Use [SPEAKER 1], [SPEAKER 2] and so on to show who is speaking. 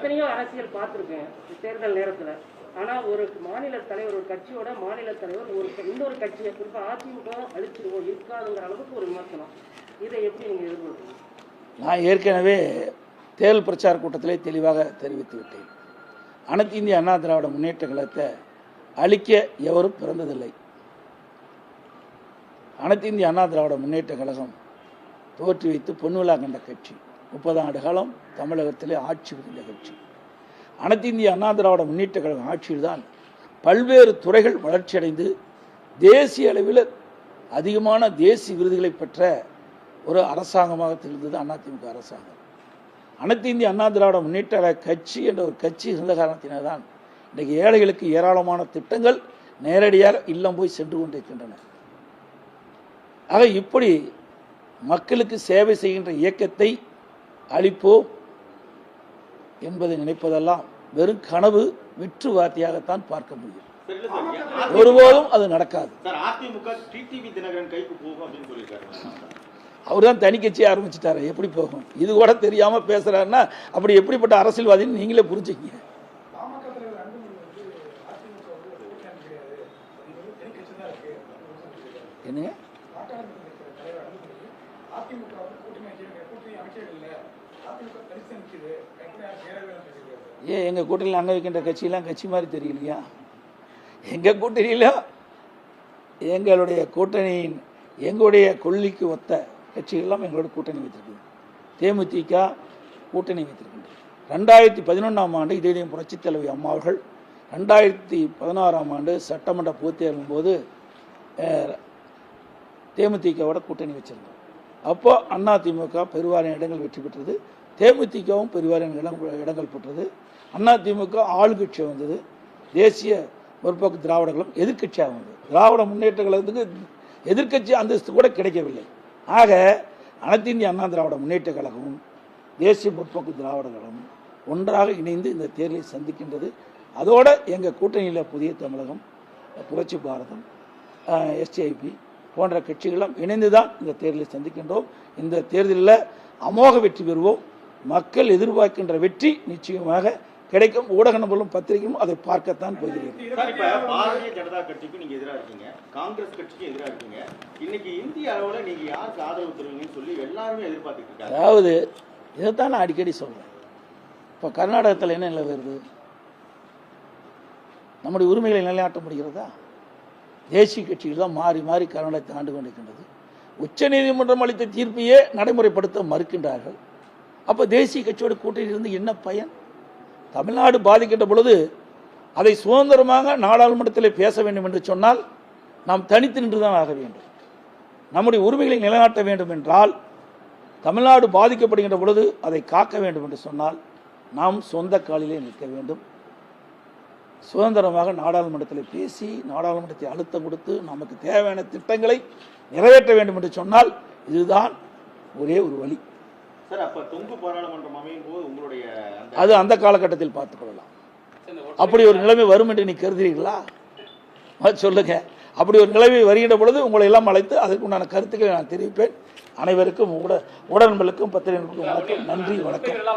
[SPEAKER 1] எத்தனையோ அரசியல் பார்த்துருக்கேன் தேர்தல் நேரத்தில். ஆனால் ஒரு மாநில தலைவர் ஒரு கட்சியோட மாநில தலைவர் ஒரு இன்னொரு கட்சியை குறிப்பாக அதிமுக அழிச்சிருவோம் இருக்காதுங்கிற அளவுக்கு ஒரு விமர்சனம். இதை எப்படி நீங்கள் எதிர்கொள்கிறீங்க
[SPEAKER 2] நான் ஏற்கனவே தேர்தல் பிரச்சார கூட்டத்திலே தெளிவாக தெரிவித்து விட்டேன். அனைத்து இந்திய அண்ணா திராவிட முன்னேற்ற கழகத்தை அழிக்க எவரும் பிறந்ததில்லை. அனைத்து இந்திய அண்ணா திராவிட முன்னேற்ற கழகம் தோற்றி வைத்து பொன்விழா கண்ட கட்சி. முப்பது ஆண்டு காலம் தமிழகத்திலே ஆட்சி புரிந்த கட்சி அனைத்து இந்திய அண்ணா திராவிட முன்னேற்ற கழகம் ஆட்சியில்தான் பல்வேறு துறைகள் வளர்ச்சியடைந்து தேசிய அளவில் அதிகமான தேசிய விருதுகளை பெற்ற ஒரு அரசாங்கமாக திகழ்ந்தது அதிமுக அரசாங்கம். அனைத்து இந்திய அண்ணா திராவிட முன்னேற்ற கட்சி என்ற ஒரு கட்சி இருந்த காரணத்தினால்தான் இன்றைக்கு ஏழைகளுக்கு ஏராளமான திட்டங்கள் நேரடியாக இல்லம் போய் சென்று கொண்டிருக்கின்றன. ஆக இப்படி மக்களுக்கு சேவை செய்கின்ற இயக்கத்தை அளிப்போம் என்பதை நினைப்பதெல்லாம் வெறும் கனவு வெற்று வார்த்தையாகத்தான் பார்க்க முடியும். ஒருபோதும் அது நடக்காது. அவர் தான் தனி கட்சி ஆரம்பிச்சிட்டாரு. எப்படி போகும்? இது கூட தெரியாம பேசுறாருன்னா அப்படி எப்படிப்பட்ட அரசியல்வாதின்னு நீங்களே புரிஞ்சுக்கங்க. என்னங்க? ஏன் எங்கள் கூட்டணியில் அங்கே வைக்கின்ற கட்சியெல்லாம் கட்சி மாதிரி தெரியலையா? எங்கள் கூட்டணியில் எங்களுடைய கூட்டணியின் எங்களுடைய கொள்ளிக்கு ஒத்த கட்சிகள்லாம் எங்களோட கூட்டணி வைத்திருக்குது. தேமுதிக கூட்டணி வைத்திருக்கின்றது. ரெண்டாயிரத்தி பதினொன்றாம் ஆண்டு இதே புரட்சி தலைவி அம்மா அவர்கள் ரெண்டாயிரத்தி பதினாறாம் ஆண்டு சட்டமன்ற பொதுத்தேர்தலின் போது அஹ், தேமுதிகவோட கூட்டணி வச்சிருந்தோம் அப்போ அண்ணா திமுக பெருவாரியான இடங்கள் வெற்றி பெற்றது. தேமுதிகவும் பெருவாரியான இடம் இடங்கள் பெற்றது. அண்ணா திமுக ஆளுங்கட்சி வந்தது. தேசிய முற்போக்கு திராவிடங்களும் எதிர்க்கட்சியாக வந்தது. திராவிட முன்னேற்ற கழகத்துக்கு எதிர்க்கட்சி அந்தஸ்து கூட கிடைக்கவில்லை. ஆக அனைத்து இந்திய அண்ணா திராவிட முன்னேற்ற கழகமும் தேசிய முற்போக்கு திராவிட கழகமும் ஒன்றாக இணைந்து இந்த தேர்தலை சந்திக்கின்றது. அதோடு எங்கள் கூட்டணியில் புதிய தமிழகம் புரட்சி பாரதம் எஸ்டிஐபி போன்ற கட்சிகளும் இணைந்து தான் இந்த தேர்தலை சந்திக்கின்றோம். இந்த தேர்தலில் அமோக வெற்றி பெறுவோம். மக்கள் எதிர்பார்க்கின்ற வெற்றி நிச்சயமாக கிடைக்கும். ஊடக நபர்களும் பத்திரிகையும் அதை பார்க்கத்தான் போகிறீர்கள்.
[SPEAKER 3] பாரதிய ஜனதா கட்சிக்கும் நீங்க எதிரா இருக்கீங்க. காங்கிரஸ் கட்சிக்கும் எதிரா இருக்கீங்க. இன்னைக்கு இந்திய அளவுல நீங்க யாருக்கு ஆதரவு தருவீங்கன்னு சொல்லி எல்லாருமே எதிர்பார்த்துட்டு இருக்காங்க.
[SPEAKER 2] அதாவது இதைத்தான் நான் அடிக்கடி சொல்கிறேன் இப்போ கர்நாடகத்தில் என்ன நிலை வருது? நம்முடைய உரிமைகளை நிலைநாட்ட முடிகிறதா? தேசிய கட்சிகள் தான் மாறி மாறி கர்நாடகத்தை ஆண்டு கொண்டிருக்கின்றது. உச்சநீதிமன்றம் அளித்த தீர்ப்பையே நடைமுறைப்படுத்த மறுக்கின்றார்கள். அப்போ தேசிய கட்சியோட கூட்டணியில் இருந்து என்ன பயன்? தமிழ்நாடு பாதிக்கின்ற பொழுது அதை சுதந்திரமாக நாடாளுமன்றத்தில் பேச வேண்டும் என்று சொன்னால் நாம் தனித்து நின்று தான் ஆக வேண்டும். நம்முடைய உரிமைகளை நிலைநாட்ட வேண்டும் என்றால் தமிழ்நாடு பாதிக்கப்படுகின்ற பொழுது அதை காக்க வேண்டும் என்று சொன்னால் நாம் சொந்த காலிலே நிற்க வேண்டும். சுதந்திரமாக நாடாளுமன்றத்தில் பேசி நாடாளுமன்றத்தை அழுத்தம் கொடுத்து நமக்கு தேவையான திட்டங்களை நிறைவேற்ற வேண்டும் என்று சொன்னால் இதுதான் ஒரே ஒரு வழி.
[SPEAKER 3] சார் அப்ப தொங்கு பாராளுமன்றம் அமையும் போது உங்களுடைய அந்த
[SPEAKER 2] அது அந்த காலகட்டத்தில் பார்த்துக் கொள்ளலாம் அப்படி ஒரு நிலைமை வரும் என்று நீ கருதுறீங்களா சொல்லுங்க. அப்படி ஒரு நிலைமை வருகின்ற பொழுது உங்களை எல்லாம் அழைத்து அதற்குண்டான கருத்துக்களை நான் தெரிவிப்பேன். அனைவருக்கும் உட உடன்பலுக்கும் பத்திரிகைகளுக்கும் வணக்கம் நன்றி வணக்கம்.